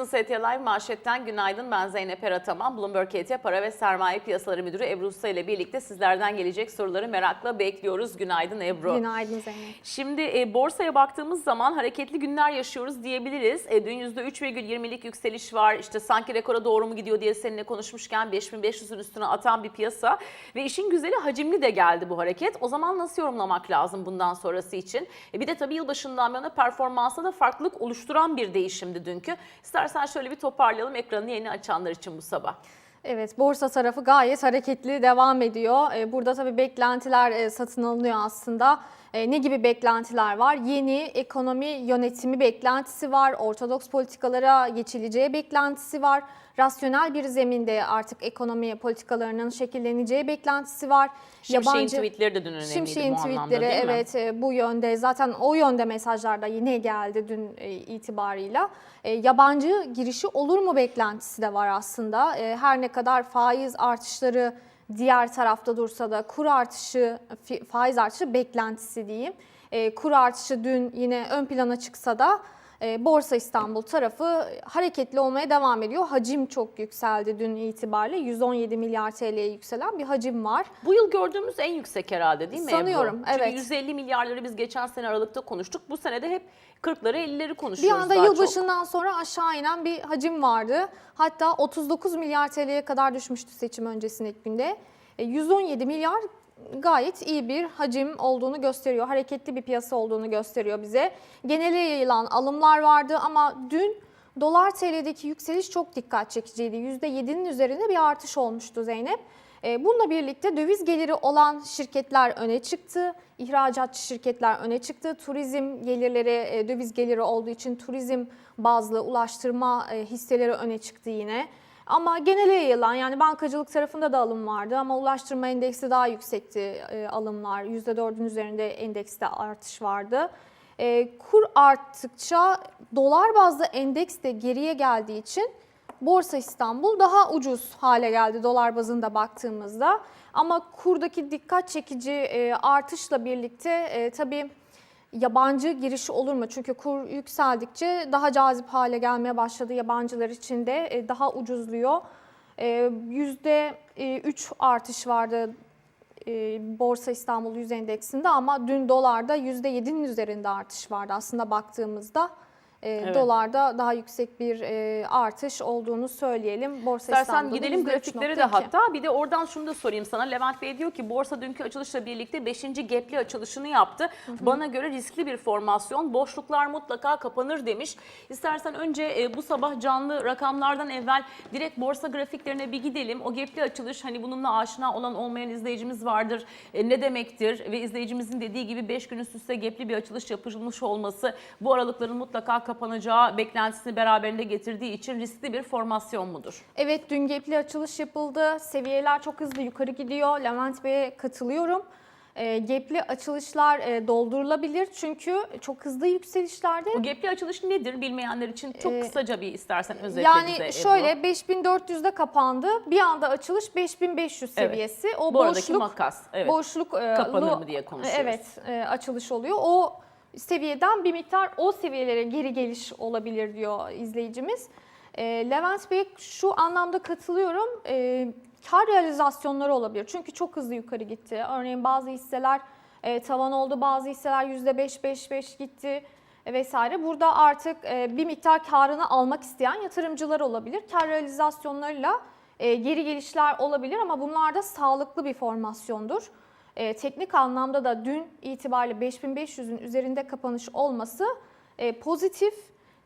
Business ET Live manşetten günaydın. Ben Zeynep Erataman. Bloomberg ET Para ve Sermaye Piyasaları Müdürü Ebru Usta ile birlikte sizlerden gelecek soruları merakla bekliyoruz. Günaydın Ebru. Günaydın Zeynep. Şimdi e, borsaya baktığımız zaman hareketli günler yaşıyoruz diyebiliriz. E, dün %3,20'lik yükseliş var. İşte sanki rekora doğru mu gidiyor diye seninle konuşmuşken 5500'ün üstüne atan bir piyasa. Ve işin güzeli hacimli de geldi bu hareket. O zaman nasıl yorumlamak lazım bundan sonrası için? E, bir de tabii yılbaşından bu yana performansa da farklılık oluşturan bir değişimdi dünkü. İstersen şöyle bir toparlayalım ekranı yeni açanlar için bu sabah. Evet borsa tarafı gayet hareketli devam ediyor. Ee, Burada tabii beklentiler e, satın alınıyor aslında. E, Ne gibi beklentiler var? Yeni ekonomi yönetimi beklentisi var. Ortodoks politikalara geçileceği beklentisi var. Rasyonel bir zeminde artık ekonomi politikalarının şekilleneceği beklentisi var. Şimşek'in tweetleri de dün önemliydi Şimşek'in bu tweetleri değil mi? evet e, bu yönde zaten o yönde mesajlar da yine geldi dün e, itibarıyla. E, yabancı girişi olur mu beklentisi de var aslında. E, her ne kadar faiz artışları diğer tarafta dursa da kur artışı, faiz artışı beklentisi diyeyim. E, kur artışı dün yine ön plana çıksa da Borsa İstanbul tarafı hareketli olmaya devam ediyor. Hacim çok yükseldi dün itibariyle. 117 milyar TL'ye yükselen bir hacim var. Bu yıl gördüğümüz en yüksek herhalde değil mi Sanıyorum, Ebru? Çünkü evet. 150 milyarları biz geçen sene Aralık'ta konuştuk. Bu sene de hep 40'ları 50'leri Bir konuşuyoruz anda daha çok. yılbaşından sonra aşağı inen bir hacim vardı. Hatta 39 milyar TL'ye kadar düşmüştü seçim öncesindeki günde. E, 117 milyar gayet iyi bir hacim olduğunu gösteriyor. Hareketli bir piyasa olduğunu gösteriyor bize. Genele yayılan alımlar vardı ama dün dolar TL'deki yükseliş çok dikkat çekiciydi. %7'nin üzerinde bir artış olmuştu Zeynep. E, Bununla birlikte döviz geliri olan şirketler öne çıktı. İhracatçı şirketler öne çıktı. Turizm gelirleri, e, döviz geliri olduğu için turizm bazlı ulaştırma e, hisseleri öne çıktı yine. Ama genele yayılan yani bankacılık tarafında da alım vardı ama ulaştırma endeksi daha yüksekti e, alımlar. %4'ün üzerinde endekste artış vardı. E, kur arttıkça dolar bazlı endeks de geriye geldiği için Borsa İstanbul daha ucuz hale geldi dolar bazında baktığımızda. Ama kurdaki dikkat çekici e, artışla birlikte e, tabii yabancı girişi olur mu? Çünkü kur yükseldikçe daha cazip hale gelmeye başladı yabancılar için de e, daha ucuzluyor. E, Yüzde e, üç artış vardı e, Borsa İstanbul Yüz Endeksinde ama dün dolarda %7'nin üzerinde artış vardı aslında baktığımızda. E, Evet. Dolarda daha yüksek bir e, artış olduğunu söyleyelim. Borsa İstersen gidelim %3.2. grafiklere de hatta. Bir de oradan şunu da sorayım sana. Levent Bey diyor ki borsa dünkü açılışla birlikte 5. gapli açılışını yaptı. Bana göre riskli bir formasyon. Boşluklar mutlaka kapanır demiş. İstersen önce e, bu sabah canlı rakamlardan evvel direkt borsa grafiklerine bir gidelim. O gapli açılış hani bununla aşina olan olmayan izleyicimiz vardır. E, ne demektir? Ve izleyicimizin dediği gibi 5 gün üst üste gapli bir açılış yapılmış olması bu aralıkların mutlaka kapanacağı beklentisini beraberinde getirdiği için riskli bir formasyon mudur? Evet dün gapli açılış yapıldı. Seviyeler çok hızlı yukarı gidiyor. Levent Bey'e katılıyorum. E, gapli açılışlar e, doldurulabilir çünkü çok hızlı yükselişlerde. Bu gapli açılış nedir bilmeyenler için çok Ee, kısaca bir istersen özetle Yani bize şöyle 5400'de kapandı. Bir anda açılış 5500 Evet. seviyesi. O Bu boşluk makas. Evet. boşluk e, Kapanır mı diye konuşuyoruz. Evet, e, açılış oluyor. O seviyeden bir miktar o seviyelere geri geliş olabilir diyor izleyicimiz. E, Levent Bey şu anlamda katılıyorum. E, kar realizasyonları olabilir. Çünkü çok hızlı yukarı gitti. Örneğin bazı hisseler e, tavan oldu, bazı hisseler %5-5-5 gitti vesaire. Burada artık e, bir miktar karını almak isteyen yatırımcılar olabilir. Kar realizasyonlarıyla e, geri gelişler olabilir ama bunlar da sağlıklı bir formasyondur. E, teknik anlamda da dün itibariyle 5500'ün üzerinde kapanış olması e, pozitif.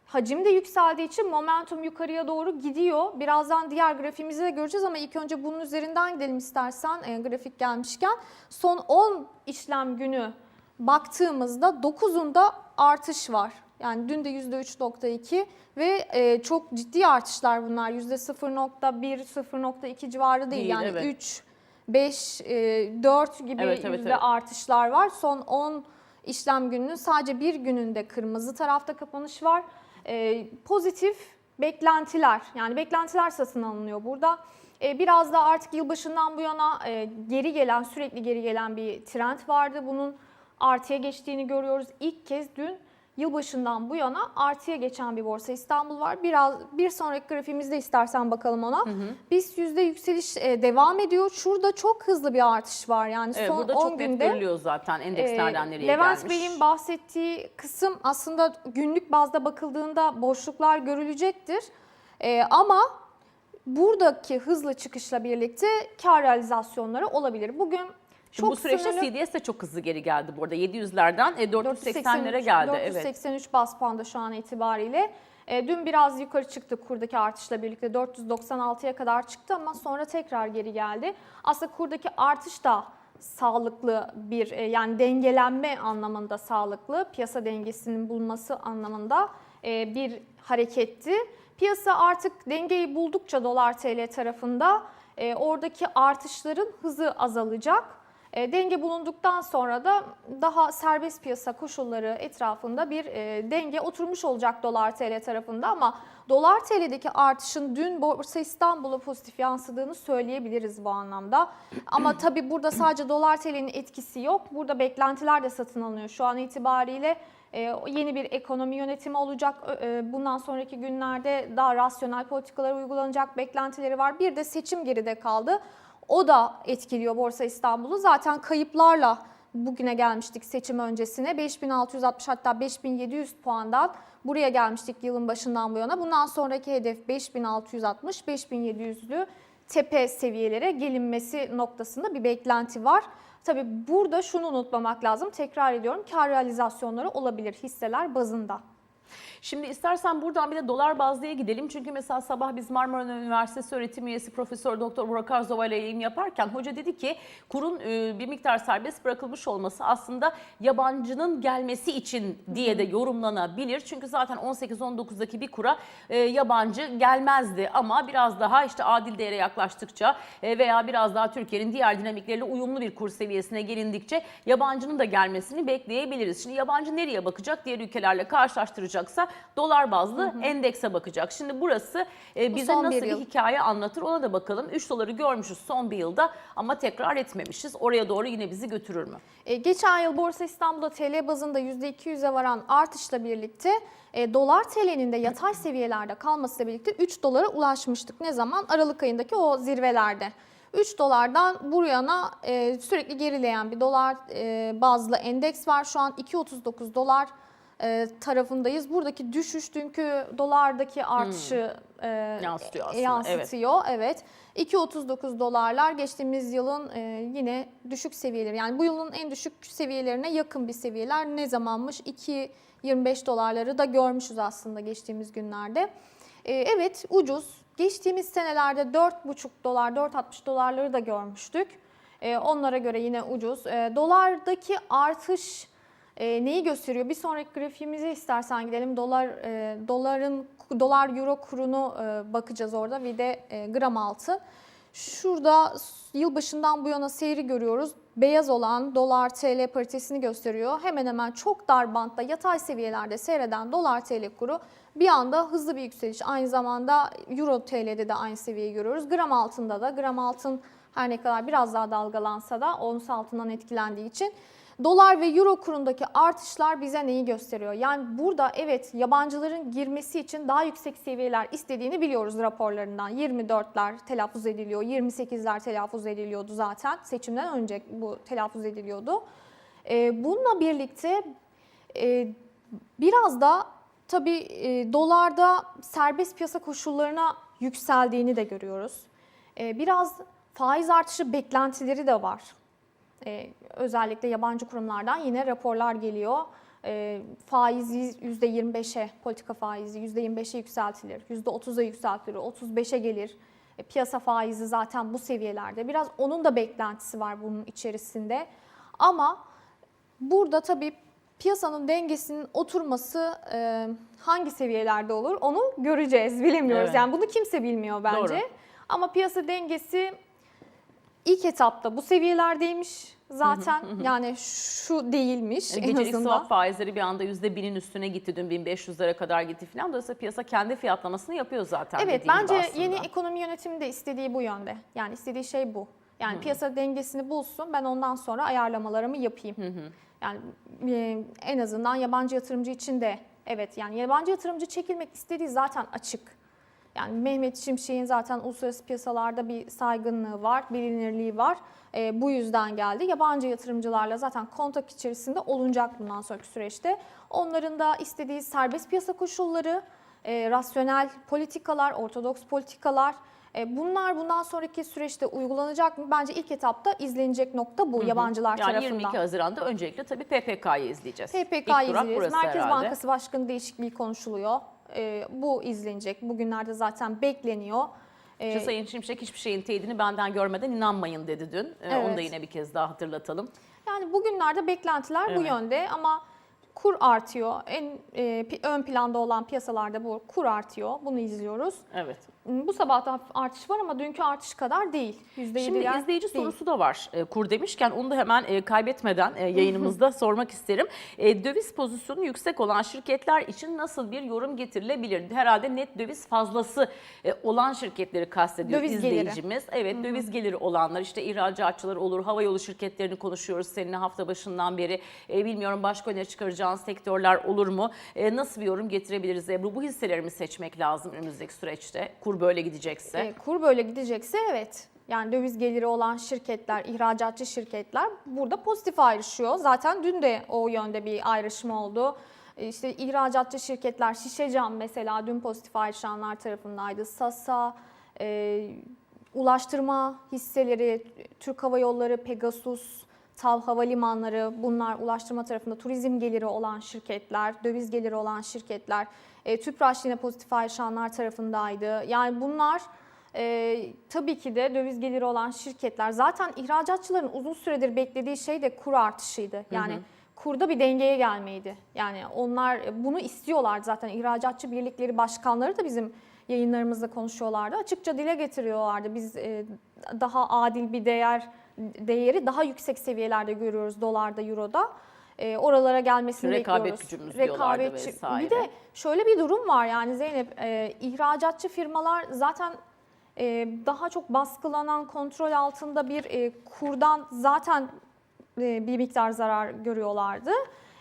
Hacim de yükseldiği için momentum yukarıya doğru gidiyor. Birazdan diğer grafiğimizi de göreceğiz ama ilk önce bunun üzerinden gidelim istersen e, grafik gelmişken. Son 10 işlem günü baktığımızda 9'unda artış var. Yani dün de %3.2 ve e, çok ciddi artışlar bunlar. %0.1, 0.2 civarı değil. Değil, yani evet. 3, 5, e, 4 gibi Evet, evet, yüzde evet. artışlar var. Son 10 işlem gününün sadece bir gününde kırmızı tarafta kapanış var. E, pozitif beklentiler yani beklentiler satın alınıyor burada. E, biraz da artık yılbaşından bu yana e, geri gelen sürekli geri gelen bir trend vardı. Bunun artıya geçtiğini görüyoruz. İlk kez dün yılbaşından bu yana artıya geçen bir borsa İstanbul var. Biraz bir sonraki grafiğimizde istersen bakalım ona. BIST yüzde yükseliş e, devam ediyor. Şurada çok hızlı bir artış var. Yani Evet, son burada 10 çok günde görülüyor zaten endekslerden ee, nereye Levent gelmiş. Bey'in bahsettiği kısım aslında günlük bazda bakıldığında boşluklar görülecektir. Ee, ama buradaki hızlı çıkışla birlikte kar realizasyonları olabilir. Bugün Şimdi çok bu süreçte sınırlı- CDS de çok hızlı geri geldi bu arada. 700'lerden e, 480'lere geldi. Evet. 483 bas puanda şu an itibariyle. E, dün biraz yukarı çıktı kurdaki artışla birlikte 496'ya kadar çıktı ama sonra tekrar geri geldi. Aslında kurdaki artış da sağlıklı bir e, yani dengelenme anlamında sağlıklı, piyasa dengesinin bulması anlamında e, bir hareketti. Piyasa artık dengeyi buldukça dolar TL tarafında e, oradaki artışların hızı azalacak. E, denge bulunduktan sonra da daha serbest piyasa koşulları etrafında bir e, denge oturmuş olacak dolar TL tarafında ama dolar TL'deki artışın dün Borsa İstanbul'a pozitif yansıdığını söyleyebiliriz bu anlamda. Ama tabii burada sadece dolar TL'nin etkisi yok. Burada beklentiler de satın alınıyor. Şu an itibariyle e, yeni bir ekonomi yönetimi olacak. E, Bundan sonraki günlerde daha rasyonel politikalar uygulanacak beklentileri var. Bir de seçim geride kaldı. O da etkiliyor Borsa İstanbul'u. Zaten kayıplarla bugüne gelmiştik seçim öncesine. 5660 hatta 5700 puandan buraya gelmiştik yılın başından bu yana. Bundan sonraki hedef 5660, 5700'lü tepe seviyelere gelinmesi noktasında bir beklenti var. Tabii burada şunu unutmamak lazım. Tekrar ediyorum kar realizasyonları olabilir hisseler bazında. Şimdi istersen buradan bir de dolar bazlıya gidelim. Çünkü mesela sabah biz Marmara Üniversitesi öğretim üyesi Profesör Doktor Burak Arzova ile yayın yaparken hoca dedi ki kurun e, bir miktar serbest bırakılmış olması aslında yabancının gelmesi için diye de yorumlanabilir. Çünkü zaten 18-19'daki bir kura e, yabancı gelmezdi ama biraz daha işte adil değere yaklaştıkça e, veya biraz daha Türkiye'nin diğer dinamikleriyle uyumlu bir kur seviyesine gelindikçe yabancının da gelmesini bekleyebiliriz. Şimdi yabancı nereye bakacak? Diğer ülkelerle karşılaştıracaksa dolar bazlı endekse bakacak. Şimdi burası e, bize bir nasıl bir yıl. hikaye anlatır ona da bakalım. 3 doları görmüşüz son bir yılda ama tekrar etmemişiz. Oraya doğru yine bizi götürür mü? E, geçen yıl Borsa İstanbul'da TL bazında %200'e varan artışla birlikte e, dolar TL'nin de yatay seviyelerde kalmasıyla birlikte 3 dolara ulaşmıştık. Ne zaman? Aralık ayındaki o zirvelerde. 3 dolardan bu yana e, sürekli gerileyen bir dolar e, bazlı endeks var. Şu an 2.39 dolar e, tarafındayız. Buradaki düşüş dünkü dolardaki artışı e, Yansıtıyor aslında, yansıtıyor. Evet. 2.39 dolarlar geçtiğimiz yılın e, yine düşük seviyeleri. Yani bu yılın en düşük seviyelerine yakın bir seviyeler. Ne zamanmış? 2.25 dolarları da görmüşüz aslında geçtiğimiz günlerde. E, evet ucuz. Geçtiğimiz senelerde 4.5 dolar, 4.60 dolarları da görmüştük. E, onlara göre yine ucuz. E, dolardaki artış e, neyi gösteriyor? Bir sonraki grafiğimize istersen gidelim. Dolar e, doların dolar euro kurunu e, bakacağız orada bir de e, gram altın. Şurada yılbaşından bu yana seyri görüyoruz. Beyaz olan dolar TL paritesini gösteriyor. Hemen hemen çok dar bantta yatay seviyelerde seyreden dolar TL kuru bir anda hızlı bir yükseliş. Aynı zamanda euro TL'de de aynı seviyeyi görüyoruz. Gram altında da gram altın her ne kadar biraz daha dalgalansa da ons altından etkilendiği için Dolar ve euro kurundaki artışlar bize neyi gösteriyor? Yani burada evet yabancıların girmesi için daha yüksek seviyeler istediğini biliyoruz raporlarından. 24'ler telaffuz ediliyor, 28'ler telaffuz ediliyordu zaten. Seçimden önce bu telaffuz ediliyordu. Ee, bununla birlikte e, biraz da tabii e, dolarda serbest piyasa koşullarına yükseldiğini de görüyoruz. E, biraz faiz artışı beklentileri de var. Ee, özellikle yabancı kurumlardan yine raporlar geliyor. Ee, faizi %25'e, politika faizi %25'e yükseltilir, %30'a yükseltilir, 35'e gelir. E, piyasa faizi zaten bu seviyelerde. Biraz onun da beklentisi var bunun içerisinde. Ama burada tabii piyasanın dengesinin oturması e, hangi seviyelerde olur onu göreceğiz, bilemiyoruz. Evet. Yani bunu kimse bilmiyor bence. Doğru. Ama piyasa dengesi ilk etapta bu seviyelerdeymiş zaten. Yani şu değilmiş en Gecelik azından. swap faizleri bir anda %1'in üstüne gitti. Dün 1500'lere kadar gitti falan. Dolayısıyla piyasa kendi fiyatlamasını yapıyor zaten. Evet bence yeni ekonomi yönetimi de istediği bu yönde. Yani istediği şey bu. Yani piyasa dengesini bulsun ben ondan sonra ayarlamalarımı yapayım. Yani e, en azından yabancı yatırımcı için de evet yani yabancı yatırımcı çekilmek istediği zaten açık. Yani Mehmet Şimşek'in zaten uluslararası piyasalarda bir saygınlığı var, bilinirliği var. E, bu yüzden geldi. Yabancı yatırımcılarla zaten kontak içerisinde olunacak bundan sonraki süreçte. Onların da istediği serbest piyasa koşulları, e, rasyonel politikalar, ortodoks politikalar. E, bunlar bundan sonraki süreçte uygulanacak mı? Bence ilk etapta izlenecek nokta bu yabancılar Yani tarafından. 22 Haziran'da öncelikle tabii PPK'yı izleyeceğiz. PPK'yı izleyeceğiz. Merkez herhalde. Bankası Başkanı değişikliği konuşuluyor. E, bu izlenecek. Bugünlerde zaten bekleniyor. E, İşte Sayın Şimşek hiçbir şeyin teyidini benden görmeden inanmayın dedi dün. Ee, Onu da Evet. yine bir kez daha hatırlatalım. Yani bugünlerde beklentiler bu Evet. yönde ama kur artıyor. En e, ön planda olan piyasalarda bu kur artıyor. Bunu izliyoruz. Evet. Bu sabah da artış var ama dünkü artış kadar değil. %7'ler Şimdi izleyici değil. sorusu da var e, kur demişken onu da hemen e, kaybetmeden e, yayınımızda sormak isterim. E, döviz pozisyonu yüksek olan şirketler için nasıl bir yorum getirilebilir? Herhalde net döviz fazlası e, olan şirketleri kastediyor Döviz geliri. izleyicimiz. Evet döviz geliri olanlar işte ihracatçılar olur, havayolu şirketlerini konuşuyoruz seninle hafta başından beri. E, bilmiyorum başka öne çıkaracağın sektörler olur mu? E, nasıl bir yorum getirebiliriz Ebru? Bu hisseleri mi seçmek lazım önümüzdeki süreçte? Kur böyle gidecekse. E, kur böyle gidecekse evet. Yani döviz geliri olan şirketler, ihracatçı şirketler burada pozitif ayrışıyor. Zaten dün de o yönde bir ayrışım oldu. E, İşte ihracatçı şirketler, Şişecam mesela dün pozitif ayrışanlar tarafındaydı. Sasa, e, ulaştırma hisseleri, Türk Hava Yolları, Pegasus, TAV Havalimanları bunlar ulaştırma tarafında turizm geliri olan şirketler, döviz geliri olan şirketler. E, Tüpraş yine pozitif ayrışanlar tarafındaydı. Yani bunlar e, tabii ki de döviz geliri olan şirketler. Zaten ihracatçıların uzun süredir beklediği şey de kur artışıydı. Yani kurda bir dengeye gelmeydi. Yani onlar bunu istiyorlar zaten. İhracatçı birlikleri başkanları da bizim yayınlarımızda konuşuyorlardı. Açıkça dile getiriyorlardı. Biz e, daha adil bir değer değeri daha yüksek seviyelerde görüyoruz dolarda, euroda. E, oralara gelmesini Rekabet bekliyoruz. gücümüz Rekabetçi- vesaire. Bir de şöyle bir durum var yani Zeynep, e, ihracatçı firmalar zaten e, daha çok baskılanan kontrol altında bir e, kurdan zaten e, bir miktar zarar görüyorlardı.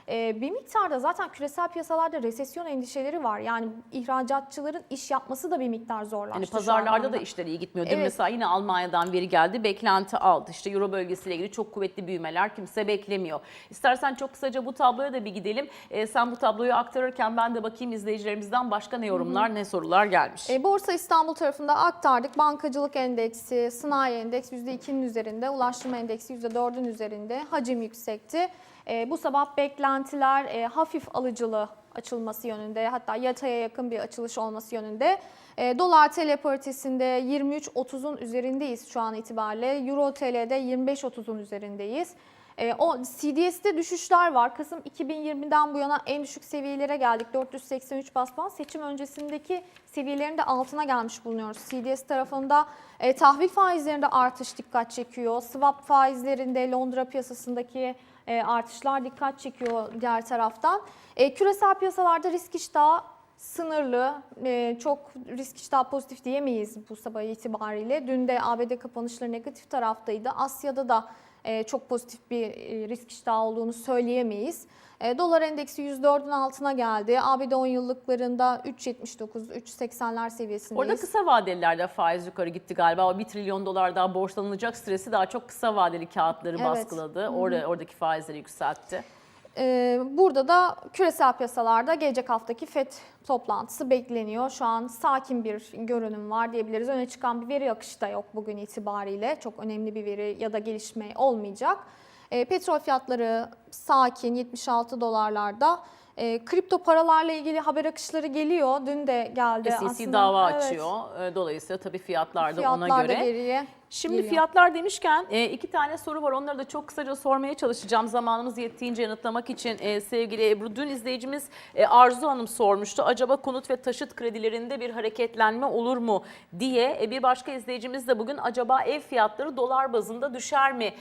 E, bir miktarda zaten küresel piyasalarda resesyon endişeleri var. Yani ihracatçıların iş yapması da bir miktar zorlaştı. Şu pazarlarda da işleri iyi gitmiyor. Dün Evet. mesela yine Almanya'dan veri geldi. Beklenti aldı. İşte Euro bölgesiyle ilgili çok kuvvetli büyümeler kimse beklemiyor. İstersen çok kısaca bu tabloya da bir gidelim. Ee, sen bu tabloyu aktarırken ben de bakayım izleyicilerimizden başka ne yorumlar, ne sorular gelmiş. E, Borsa İstanbul tarafında aktardık. Bankacılık endeksi, sanayi endeks %2'nin üzerinde, ulaştırma endeksi %4'ün üzerinde. Hacim yüksekti. E, bu sabah beklentiler e, hafif alıcılı açılması yönünde hatta yataya yakın bir açılış olması yönünde. E, Dolar TL paritesinde 23.30'un üzerindeyiz şu an itibariyle. Euro TL'de 25.30'un üzerindeyiz. E, o CDS'te düşüşler var. Kasım 2020'den bu yana en düşük seviyelere geldik. 483 bas puan. Seçim öncesindeki seviyelerin de altına gelmiş bulunuyoruz. CDS tarafında e, tahvil faizlerinde artış dikkat çekiyor. Swap faizlerinde Londra piyasasındaki e, artışlar dikkat çekiyor diğer taraftan. E, küresel piyasalarda risk iştahı sınırlı. E, çok risk iştahı pozitif diyemeyiz bu sabah itibariyle. Dün de ABD kapanışları negatif taraftaydı. Asya'da da çok pozitif bir e, risk iştahı olduğunu söyleyemeyiz. E, dolar endeksi 104'ün altına geldi. ABD 10 yıllıklarında 3.79, 3.80'ler seviyesindeyiz. Orada kısa vadelilerde faiz yukarı gitti galiba. O 1 trilyon dolar daha borçlanılacak stresi daha çok kısa vadeli kağıtları Evet. baskıladı. Orada oradaki faizleri yükseltti. Ee, Burada da küresel piyasalarda gelecek haftaki FED toplantısı bekleniyor. Şu an sakin bir görünüm var diyebiliriz. Öne çıkan bir veri akışı da yok bugün itibariyle. Çok önemli bir veri ya da gelişme olmayacak. Ee, Petrol fiyatları sakin 76 dolarlarda. Ee, Kripto paralarla ilgili haber akışları geliyor. Dün de geldi SEC aslında. dava Evet, açıyor. Dolayısıyla tabii fiyatlar da ona göre. geriye Şimdi geliyor. fiyatlar demişken e, iki tane soru var. Onları da çok kısaca sormaya çalışacağım. Zamanımız yettiğince yanıtlamak için e, sevgili Ebru. Dün izleyicimiz e, Arzu Hanım sormuştu. Acaba konut ve taşıt kredilerinde bir hareketlenme olur mu diye. Bir başka izleyicimiz de bugün acaba ev fiyatları dolar bazında düşer mi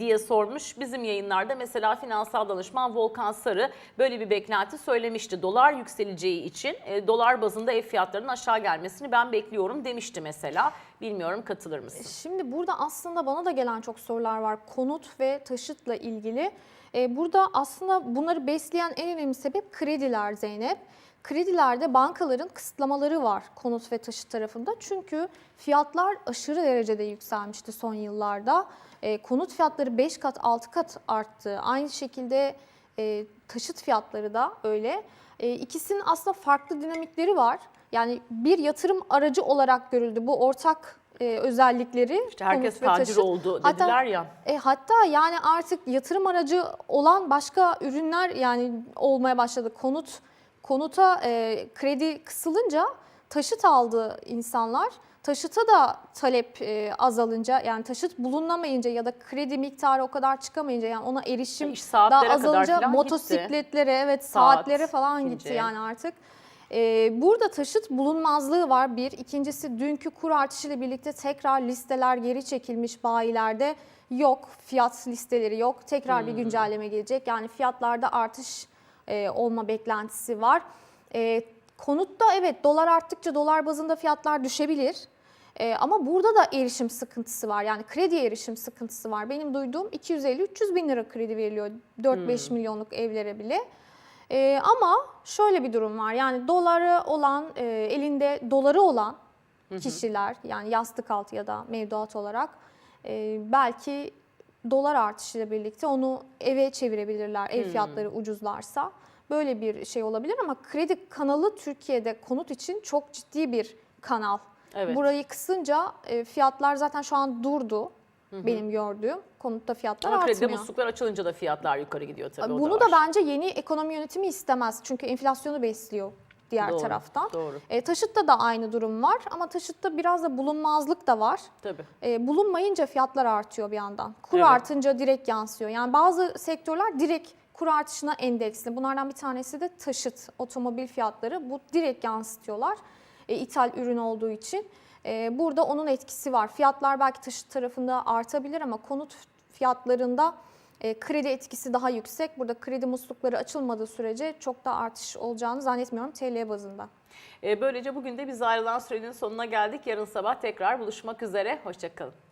diye sormuş. Bizim yayınlarda mesela finansal danışman Volkan Sarı böyle bir beklenti söylemişti. Dolar yükseleceği için dolar bazında ev fiyatlarının aşağı gelmesini ben bekliyorum demişti mesela. Bilmiyorum katılır mısın? Şimdi burada aslında bana da gelen çok sorular var konut ve taşıtla ilgili. Ee, burada aslında bunları besleyen en önemli sebep krediler Zeynep. Kredilerde bankaların kısıtlamaları var konut ve taşıt tarafında. Çünkü fiyatlar aşırı derecede yükselmişti son yıllarda. Ee, konut fiyatları 5 kat 6 kat arttı. Aynı şekilde e, taşıt fiyatları da öyle. E, ikisinin aslında farklı dinamikleri var. Yani bir yatırım aracı olarak görüldü bu ortak e, özellikleri. İşte herkes tacir oldu Hatta- dediler ya. E, hatta yani artık yatırım aracı olan başka ürünler yani olmaya başladı. Konut konuta e, kredi kısılınca taşıt aldı insanlar. Taşıta da talep e, azalınca yani taşıt bulunamayınca ya da kredi miktarı o kadar çıkamayınca yani ona erişim İş saatlere daha azalınca motosikletlere evet Saat, saatlere falan gitti ikinci. yani artık. Ee, burada taşıt bulunmazlığı var bir. İkincisi dünkü kur artışıyla birlikte tekrar listeler geri çekilmiş bayilerde yok. Fiyat listeleri yok. Tekrar bir Hmm. güncelleme gelecek. Yani fiyatlarda artış e, olma beklentisi var. E, konutta evet dolar arttıkça dolar bazında fiyatlar düşebilir. E, ama burada da erişim sıkıntısı var. Yani kredi erişim sıkıntısı var. Benim duyduğum 250-300 bin lira kredi veriliyor 4-5 Hmm. milyonluk evlere bile. E, ama şöyle bir durum var. Yani doları olan, e, elinde doları olan kişiler yani yastık altı ya da mevduat olarak e, belki dolar artışıyla birlikte onu eve çevirebilirler ev fiyatları ucuzlarsa. Böyle bir şey olabilir ama kredi kanalı Türkiye'de konut için çok ciddi bir kanal. Evet. Burayı kısınca e, fiyatlar zaten şu an durdu benim gördüğüm. Konutta fiyatlar Ama kredi artmıyor. musluklar açılınca da fiyatlar yukarı gidiyor tabii. o Bunu da, da, bence yeni ekonomi yönetimi istemez. Çünkü enflasyonu besliyor diğer Doğru, taraftan. Doğru. E, taşıtta da aynı durum var ama taşıtta biraz da bulunmazlık da var. Tabii. E, bulunmayınca fiyatlar artıyor bir yandan. Kur Evet. artınca direkt yansıyor. Yani bazı sektörler direkt kur artışına endeksli. Bunlardan bir tanesi de taşıt, otomobil fiyatları. Bu direkt yansıtıyorlar. E, ithal ürün olduğu için. E, burada onun etkisi var. Fiyatlar belki taşıt tarafında artabilir ama konut fiyatlarında e, kredi etkisi daha yüksek. Burada kredi muslukları açılmadığı sürece çok da artış olacağını zannetmiyorum TL bazında. E, böylece bugün de biz ayrılan sürenin sonuna geldik. Yarın sabah tekrar buluşmak üzere. Hoşçakalın.